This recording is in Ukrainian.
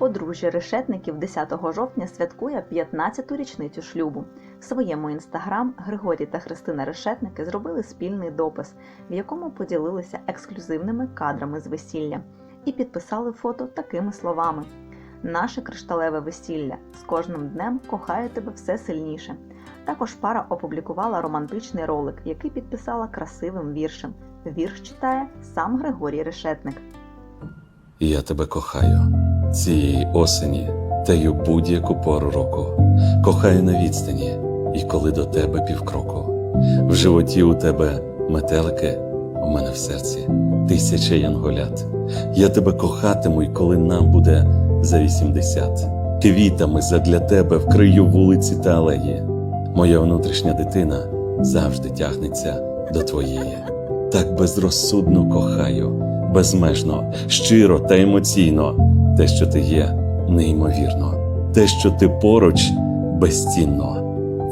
Подружжя решетників 10 жовтня святкує 15-ту річницю шлюбу. В своєму інстаграм Григорій та Христина Решетники зробили спільний допис, в якому поділилися ексклюзивними кадрами з весілля і підписали фото такими словами: Наше кришталеве весілля з кожним днем кохаю тебе все сильніше. Також пара опублікувала романтичний ролик, який підписала красивим віршем. Вірш читає сам Григорій Решетник. Я тебе кохаю цієї осені та й у будь-яку пору року. Кохаю на відстані, і коли до тебе півкроку. В животі у тебе метелики, у мене в серці тисяча янголят. Я тебе кохатиму, й коли нам буде за вісімдесят. Квітами задля тебе вкрию вулиці та алеї. Моя внутрішня дитина завжди тягнеться до твоєї. Так безрозсудно кохаю, безмежно, щиро та емоційно. Те, що ти є, неймовірно, те, що ти поруч, безцінно.